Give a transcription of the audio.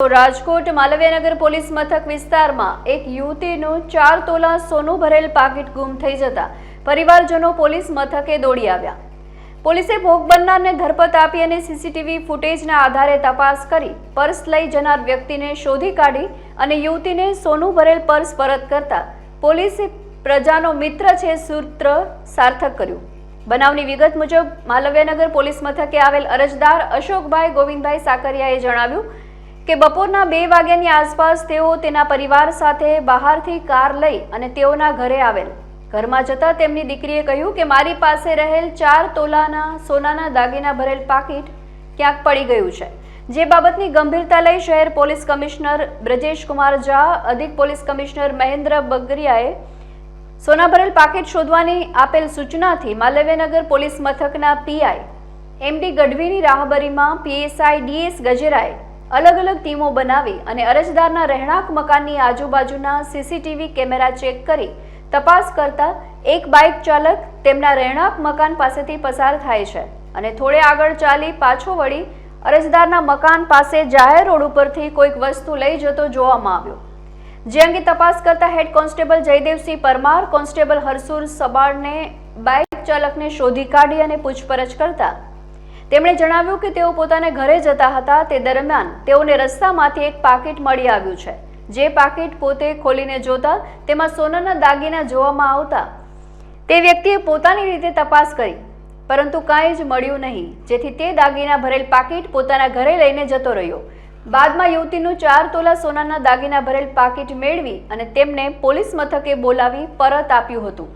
Rajkot Malviyanagar police મથક વિસ્તારમાં એક યુવતીનું ચાર તોલા સોનું ભરેલ પાકીટ ગુમ થઈ જતા પરિવારજનો પોલીસ મથકે દોડી આવ્યા. પોલીસે ભોગ બનનારને ધરપત આપી અને સીસીટીવી ફૂટેજના આધારે તપાસ કરી પર્સ લઈ જનાર વ્યક્તિને શોધી કાઢી અને યુવતીને સોનું ભરેલ પર્સ પરત કરતા પોલીસે પ્રજાનો મિત્ર છે સૂત્ર સાર્થક કર્યું. બનાવની વિગત મુજબ માલવ્યનગર પોલીસ મથકે આવેલ અરજદાર અશોકભાઈ ગોવિંદભાઈ સાકરિયાએ જણાવ્યું કે બપોરના બે વાગ્યાની આસપાસ તેઓ તેના પરિવાર સાથે બહારથી કાર લઈ અને તેઓના ઘરે આવેલ. ઘરમાં જતા તેમની દીકરીએ કહ્યું કે મારી પાસે રહેલ ચાર તોલાના સોનાના દાગીના ભરેલ પાકીટ ક્યાંક પડી ગયું છે. જે બાબતની ગંભીરતા લઈ શહેર પોલીસ કમિશનર બ્રજેશ કુમાર ઝા, અધિક પોલીસ કમિશનર મહેન્દ્ર બગરિયાએ સોના ભરેલ પાકીટ શોધવાની આપેલ સૂચનાથી માલવ્યનગર પોલીસ મથકના પીઆઈ એમડી ગઢવીની રાહબરીમાં પીએસઆઈ ડીએસ ગજેરાએ અલગ અલગ ટીમો બનાવી અને અરજદારના રહેણાંક મકાનની આજુબાજુના સીસીટીવી કેમેરા ચેક કરી તપાસ કરતા એક બાઇક ચાલક તેમના રહેણાંક મકાન પાસેથી પસાર થાય છે અને થોડે આગળ ચાલી પાછો વળી અરજદારના મકાન પાસે જાહેર રોડ ઉપરથી કોઈક વસ્તુ લઈ જતો જોવામાં આવ્યો. જે અંગે તપાસ કરતા head constable Jaydevsinh Parmar, constable Harsur સબાળને bike ચાલકને શોધી કાઢી અને પૂછપરછ કરતા તેમણે જણાવ્યું કે તેઓ પોતાને ઘરે જતા હતા. તે દરમિયાન તેઓને રસ્તામાંથી એક પાકીટ મળી આવ્યું છે. જે પાકીટ પોતે ખોલીને જોતા તેમાં સોનાના દાગીના જોવામાં આવતા તે વ્યક્તિએ પોતાની રીતે તપાસ કરી, પરંતુ કાંઈ જ મળ્યું નહીં. જેથી તે દાગીના ભરેલ પાકીટ પોતાના ઘરે લઈને જતો રહ્યો. બાદમાં યુવતીનું ચાર તોલા સોનાના દાગીના ભરેલ પાકીટ મેળવી અને તેમને પોલીસ મથકે બોલાવી પરત આપ્યું હતું.